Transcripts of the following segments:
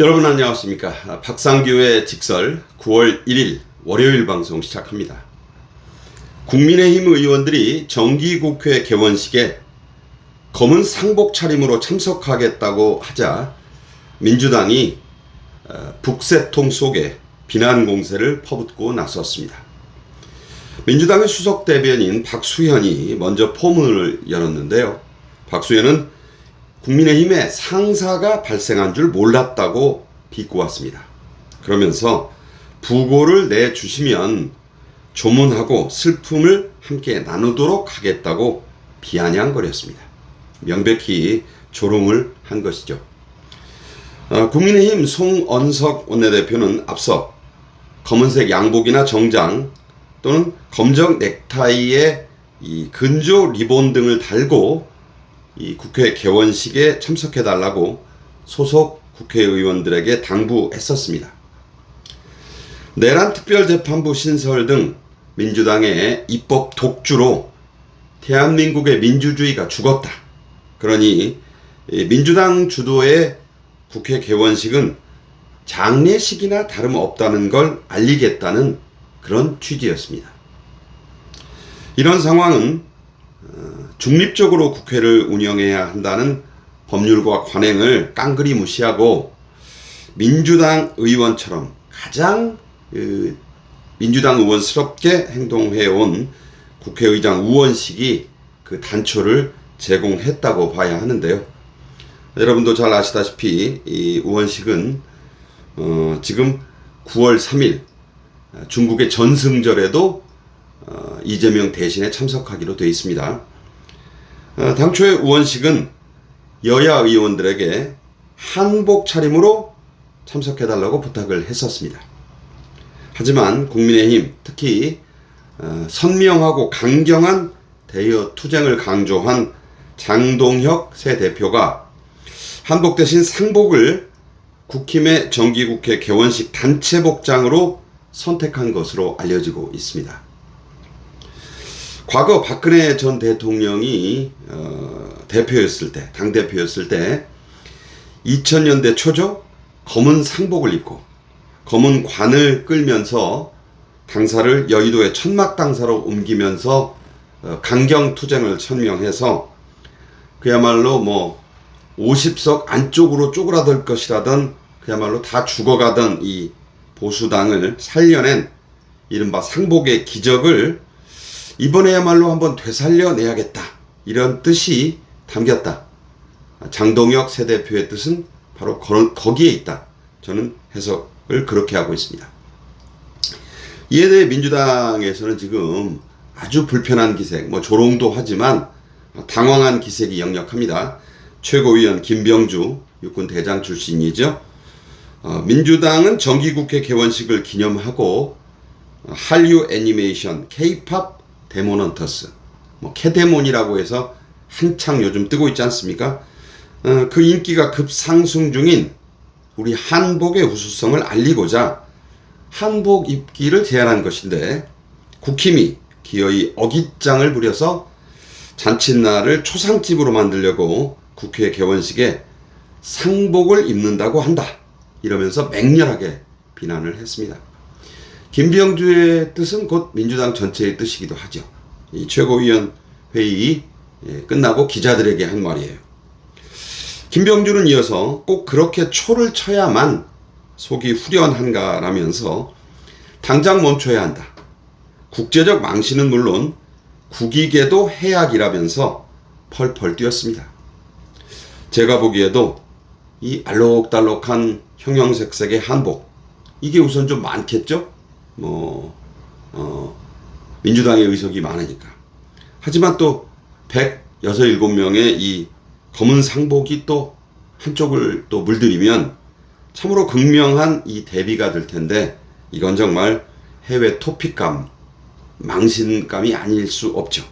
여러분 안녕하십니까. 박상규의 직설 9월 1일 월요일 방송 시작합니다. 국민의힘 의원들이 정기국회 개원식에 검은 상복 차림으로 참석하겠다고 하자 민주당이 어, 북새통 속에 비난 공세를 퍼붓고 나섰습니다. 민주당의 수석 대변인 박수현이 먼저 포문을 열었는데요. 박수현은 국민의힘에 상사가 발생한 줄 몰랐다고 비꼬았습니다. 그러면서 부고를 내주시면 조문하고 슬픔을 함께 나누도록 하겠다고 비아냥거렸습니다. 명백히 조롱을 한 것이죠. 어, 국민의힘 송언석 원내대표는 앞서 검은색 양복이나 정장 또는 검정 넥타이에 이 근조 리본 등을 달고 이 국회 개원식에 참석해 달라고 소속 국회의원들에게 당부했었습니다. 내란 특별재판부 신설 등 민주당의 입법 독주로 대한민국의 민주주의가 죽었다. 그러니 이 민주당 주도의 국회 개원식은 장례식이나 다름없다는 걸 알리겠다는 그런 취지였습니다. 이런 상황은 어, 중립적으로 국회를 운영해야 한다는 법률과 관행을 깡그리 무시하고 민주당 의원처럼 가장 그 민주당 의원스럽게 행동해온 국회의장 우원식이 그 단초를 제공했다고 봐야 하는데요. 여러분도 잘 아시다시피 이 우원식은 어, 지금 9월 3일 중국의 전승절에도 어, 이재명 대신에 참석하기로 되어 있습니다. 어, 당초의 우원식은 여야 의원들에게 한복 차림으로 참석해달라고 부탁을 했었습니다. 하지만 국민의힘 특히 어, 선명하고 강경한 대여 투쟁을 강조한 장동혁 새 대표가 한복 대신 상복을 국힘의 정기국회 개원식 단체 복장으로 선택한 것으로 알려지고 있습니다. 과거 박근혜 전 대통령이 어, 대표였을 때, 당 대표였을 때 2000년대 초죠? 검은 상복을 입고 검은 관을 끌면서 당사를 여의도의 천막 당사로 옮기면서 어, 강경 투쟁을 천명해서 그야말로 뭐 50석 안쪽으로 쪼그라들 것이라던 그야말로 다 죽어가던 이 보수당을 살려낸 이른바 상복의 기적을 이번에야말로 한번 되살려내야겠다. 이런 뜻이 담겼다. 장동혁 새 대표의 뜻은 바로 거, 기에 있다. 저는 해석을 그렇게 하고 있습니다. 이에 대해 민주당에서는 지금 아주 불편한 기색, 뭐 조롱도 하지만 당황한 기색이 역력합니다. 최고위원 김병주 육군 대장 출신이죠. 어, 민주당은 정기국회 개원식을 기념하고 한류 애니메이션 K-팝 데모넌터스, 뭐 캐데몬이라고 해서 한창 요즘 뜨고 있지 않습니까? 어, 그 인기가 급상승 중인 우리 한복의 우수성을 알리고자 한복 입기를 제안한 것인데 국힘이 기어이 어깃장을 부려서 잔칫날을 초상집으로 만들려고 국회 개원식에 상복을 입는다고 한다. 이러면서 맹렬하게 비난을 했습니다. 김병주의 뜻은 곧 민주당 전체의 뜻이기도 하죠. 이 최고위원 회의 예, 끝나고 기자들에게 한 말이에요. 김병주는 이어서 꼭 그렇게 초를 쳐야만 속이 후련한가라면서 당장 멈춰야 한다. 국제적 망신은 물론 국익에도 해악이라면서 펄펄 뛰었습니다. 제가 보기에도 이 알록달록한 형형색색의 한복 이게 우선 좀 많겠죠? 뭐 어, 민주당의 의석이 많으니까. 하지만 또 106, 7명의 이 검은 상복이 또 한쪽을 또 물들이면 참으로 극명한 이 대비가 될 텐데 이건 정말 해외 토픽감, 망신감이 아닐 수 없죠.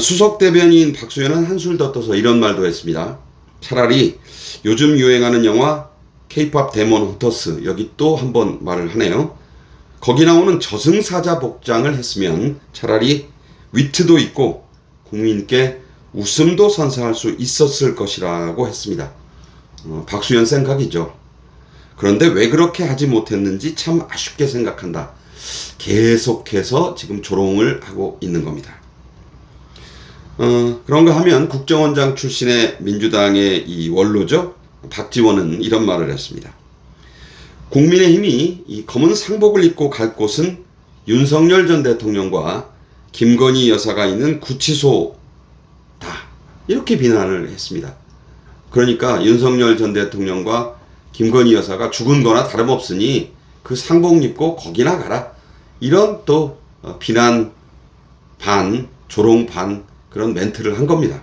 수석 대변인 박수현은 한술 더 떠서 이런 말도 했습니다. 차라리 요즘 유행하는 영화 케이팝 데몬 헌터스 여기 또 한번 말을 하네요. 거기 나오는 저승사자 복장을 했으면 차라리 위트도 있고 국민께 웃음도 선사할 수 있었을 것이라고 했습니다. 어, 박수현 생각이죠. 그런데 왜 그렇게 하지 못했는지 참 아쉽게 생각한다. 계속해서 지금 조롱을 하고 있는 겁니다. 어, 그런가 하면 국정원장 출신의 민주당의 이 원로죠. 박지원은 이런 말을 했습니다. 국민의힘이 이 검은 상복을 입고 갈 곳은 윤석열 전 대통령과 김건희 여사가 있는 구치소다. 이렇게 비난을 했습니다. 그러니까 윤석열 전 대통령과 김건희 여사가 죽은 거나 다름없으니 그 상복 입고 거기나 가라. 이런 또 어, 비난 반, 조롱 반 그런 멘트를 한 겁니다.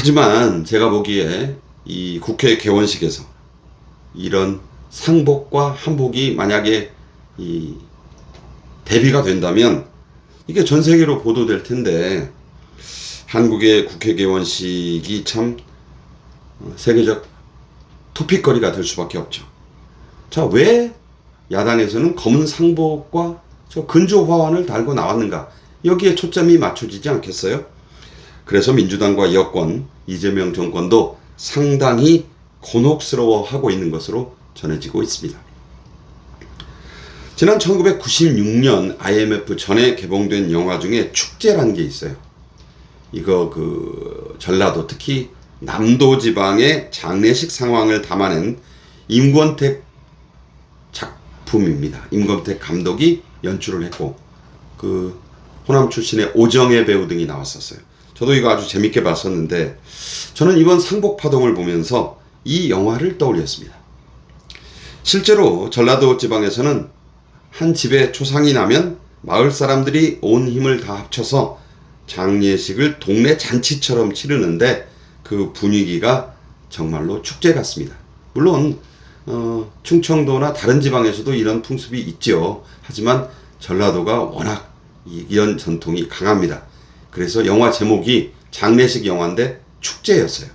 하지만 제가 보기에 이 국회 개원식에서 이런 상복과 한복이 만약에 이 대비가 된다면 이게 전 세계로 보도될 텐데 한국의 국회 개원식이 참 어, 세계적 토픽거리가 될 수밖에 없죠. 자, 왜 야당에서는 검은 상복과 저 근조 화환을 달고 나왔는가? 여기에 초점이 맞춰지지 않겠어요? 그래서 민주당과 여권, 이재명 정권도 상당히 곤혹스러워하고 있는 것으로 전해지고 있습니다. 지난 1996년 IMF 전에 개봉된 영화 중에 축제라는 게 있어요. 이거 그 전라도 특히 남도 지방의 장례식 상황을 담아낸 임권택 작품입니다. 임권택 감독이 연출을 했고 그 호남 출신의 오정혜 배우 등이 나왔었어요. 저도 이거 아주 재밌게 봤었는데 저는 이번 상복 파동을 보면서 이 영화를 떠올렸습니다. 실제로 전라도 지방에서는 한 집에 초상이 나면 마을 사람들이 온 힘을 다 합쳐서 장례식을 동네 잔치처럼 치르는데 그 분위기가 정말로 축제 같습니다. 물론 어, 충청도나 다른 지방에서도 이런 풍습이 있죠. 하지만 전라도가 워낙 이런 전통이 강합니다. 그래서 영화 제목이 장례식 영화인데 축제였어요.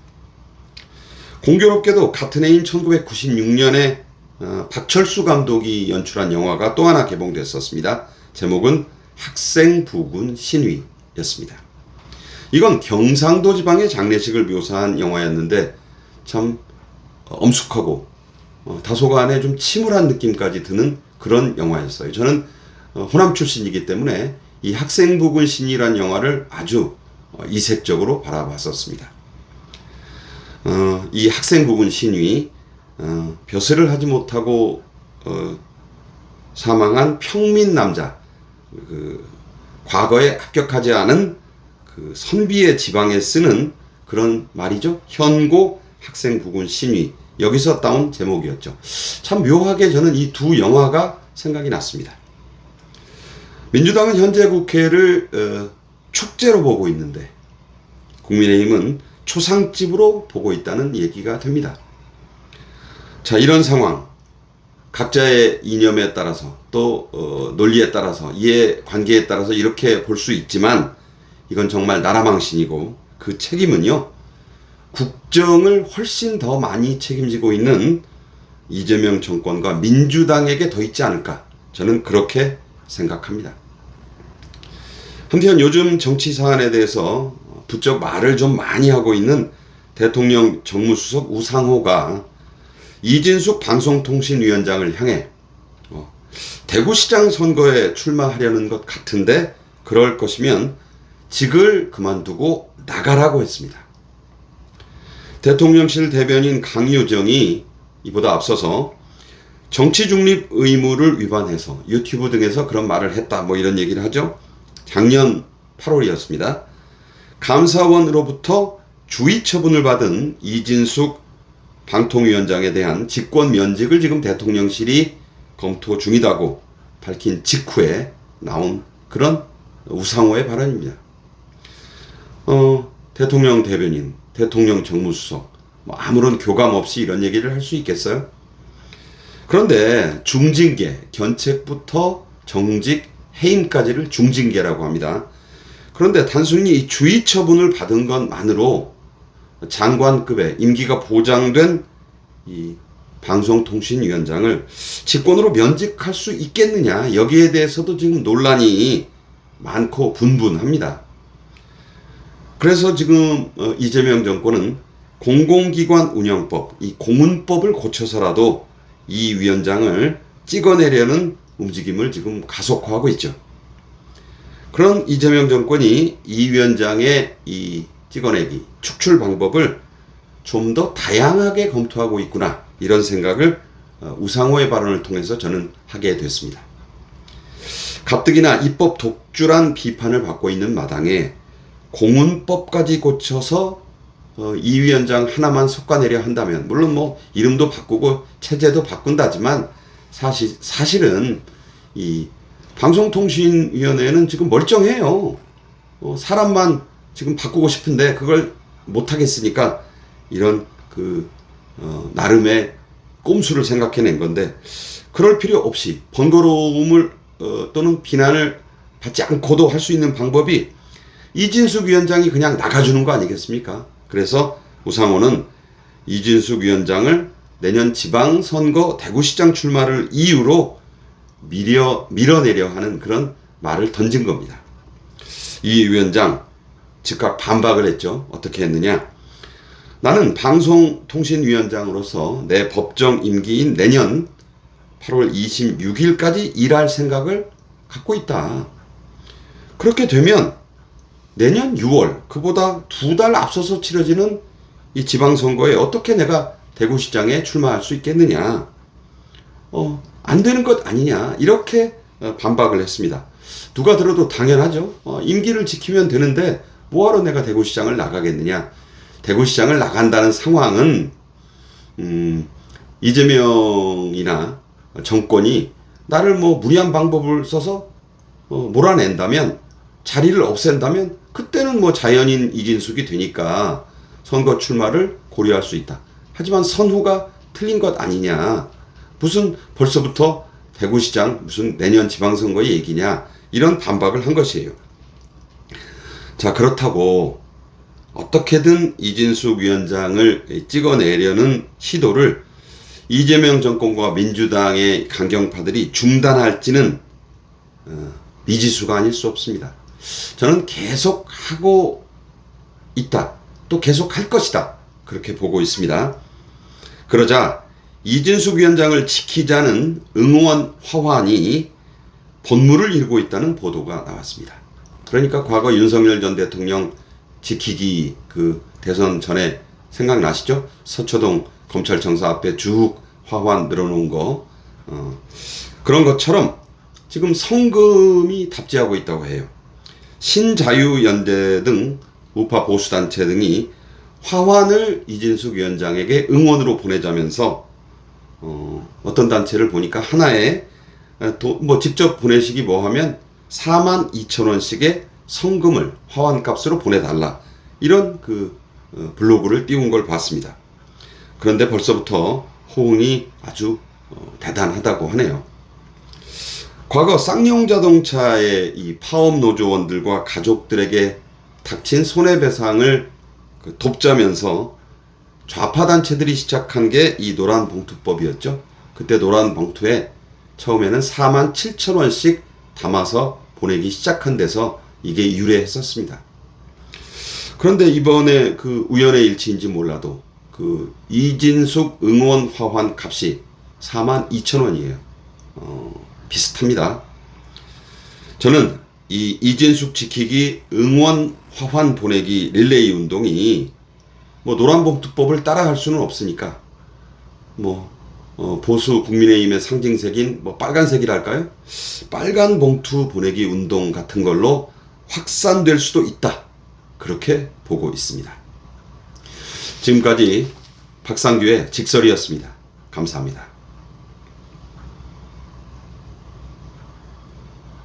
공교롭게도 같은 해인 1996년에 어, 박철수 감독이 연출한 영화가 또 하나 개봉됐었습니다. 제목은 학생 부군 신위였습니다. 이건 경상도 지방의 장례식을 묘사한 영화였는데 참 엄숙하고 어, 다소간에 좀 침울한 느낌까지 드는 그런 영화였어요. 저는 어, 호남 출신이기 때문에 이 학생 부군 신이란 영화를 아주 어, 이색적으로 바라봤었습니다. 어, 이 학생 부군 신이 어, 벼슬을 하지 못하고 어, 사망한 평민 남자, 그 과거에 합격하지 않은 그 선비의 지방에 쓰는 그런 말이죠. 현고 학생 부군 신위 여기서 따온 제목이었죠. 참 묘하게 저는 이 두 영화가 생각이 났습니다. 민주당은 현재 국회를 어, 축제로 보고 있는데 국민의힘은 초상집으로 보고 있다는 얘기가 됩니다. 자 이런 상황 각자의 이념에 따라서 또 어, 논리에 따라서 이해 관계에 따라서 이렇게 볼 수 있지만 이건 정말 나라 망신이고 그 책임은요 국정을 훨씬 더 많이 책임지고 있는 이재명 정권과 민주당에게 더 있지 않을까 저는 그렇게 생각합니다. 한편 요즘 정치 사안에 대해서 부쩍 말을 좀 많이 하고 있는 대통령 정무수석 우상호가 이진숙 방송통신위원장을 향해 어, 대구시장 선거에 출마하려는 것 같은데 그럴 것이면 직을 그만두고 나가라고 했습니다. 대통령실 대변인 강유정이 이보다 앞서서 정치 중립 의무를 위반해서 유튜브 등에서 그런 말을 했다 뭐 이런 얘기를 하죠. 작년 8월이었습니다. 감사원으로부터 주의 처분을 받은 이진숙 방통위원장에 대한 직권 면직을 지금 대통령실이 검토 중이다고 밝힌 직후에 나온 그런 우상호의 발언입니다. 어, 대통령 대변인, 대통령 정무수석, 뭐 아무런 교감 없이 이런 얘기를 할 수 있겠어요? 그런데 중징계, 견책부터 정직, 해임까지를 중징계라고 합니다. 그런데 단순히 이 주의 처분을 받은 것만으로 장관급의 임기가 보장된 이 방송통신위원장을 직권으로 면직할 수 있겠느냐 여기에 대해서도 지금 논란이 많고 분분합니다. 그래서 지금 어, 이재명 정권은 공공기관 운영법, 이 공운법을 고쳐서라도 이 위원장을 찍어내려는 움직임을 지금 가속화하고 있죠. 그런 이재명 정권이 이 위원장의 이 찍어내기, 축출 방법을 좀 더 다양하게 검토하고 있구나. 이런 생각을 어, 우상호의 발언을 통해서 저는 하게 됐습니다. 가뜩이나 입법 독주란 비판을 받고 있는 마당에 공운법까지 고쳐서 어, 이 위원장 하나만 솎아내려 한다면 물론 뭐 이름도 바꾸고 체제도 바꾼다지만 사실 사실은 이 방송통신위원회는 지금 멀쩡해요. 어, 사람만 지금 바꾸고 싶은데 그걸 못 하겠으니까 이런 그 어, 나름의 꼼수를 생각해낸 건데 그럴 필요 없이 번거로움을 어, 또는 비난을 받지 않고도 할 수 있는 방법이 이진숙 위원장이 그냥 나가주는 거 아니겠습니까? 그래서 우상호는 이진숙 위원장을 내년 지방선거 대구시장 출마를 이유로 밀어, 밀어내려 하는 그런 말을 던진 겁니다. 이 위원장 즉각 반박을 했죠. 어떻게 했느냐? 나는 방송통신위원장으로서 내 법정 임기인 내년 8월 26일까지 일할 생각을 갖고 있다. 그렇게 되면 내년 6월 그보다 두 달 앞서서 치러지는 이 지방선거에 어떻게 내가 대구시장에 출마할 수 있겠느냐? 어, 안 되는 것 아니냐? 이렇게 어, 반박을 했습니다. 누가 들어도 당연하죠. 어, 임기를 지키면 되는데 뭐하러 내가 대구시장을 나가겠느냐? 대구시장을 나간다는 상황은 음, 이재명이나 정권이 나를 뭐 무리한 방법을 써서 어, 몰아낸다면 자리를 없앤다면 그때는 뭐 자연인 이진숙이 되니까 선거 출마를 고려할 수 있다. 하지만 선후가 틀린 것 아니냐. 무슨 벌써부터 대구시장 무슨 내년 지방선거의 얘기냐. 이런 반박을 한 것이에요. 자, 그렇다고 어떻게든 이진숙 위원장을 찍어내려는 시도를 이재명 정권과 민주당의 강경파들이 중단할지는 어, 미지수가 아닐 수 없습니다. 저는 계속 하고 있다. 또 계속 할 것이다. 그렇게 보고 있습니다. 그러자 이진숙 위원장을 지키자는 응원 화환이 본물을 이루고 있다는 보도가 나왔습니다. 그러니까 과거 윤석열 전 대통령 지키기 그 대선 전에 생각나시죠? 서초동 검찰청사 앞에 쭉 화환 늘어놓은 거 어, 그런 것처럼 지금 성금이 답지하고 있다고 해요. 신자유연대 등 우파 보수단체 등이 화환을 이진숙 위원장에게 응원으로 보내자면서 어, 어떤 단체를 보니까 하나에 도, 뭐 직접 보내시기 뭐 하면 4만 2천 원씩의 성금을 화환값으로 보내달라 이런 그 어, 블로그를 띄운 걸 봤습니다. 그런데 벌써부터 호응이 아주 어, 대단하다고 하네요. 과거 쌍용 자동차의 이 파업 노조원들과 가족들에게 닥친 손해배상을 그 돕자면서 좌파 단체들이 시작한 게 이 노란 봉투법이었죠. 그때 노란 봉투에 처음에는 4만 7천 원씩 담아서 보내기 시작한 데서 이게 유래했었습니다. 그런데 이번에 그 우연의 일치인지 몰라도 그 이진숙 응원 화환 값이 4만 2천 원이에요. 어, 비슷합니다. 저는 이 이진숙 지키기 응원 화환 보내기 릴레이 운동이 뭐 노란봉투법을 따라갈 수는 없으니까 뭐 어, 보수 국민의힘의 상징색인 뭐 빨간색이랄까요? 빨간 봉투 보내기 운동 같은 걸로 확산될 수도 있다. 그렇게 보고 있습니다. 지금까지 박상규의 직설이었습니다. 감사합니다.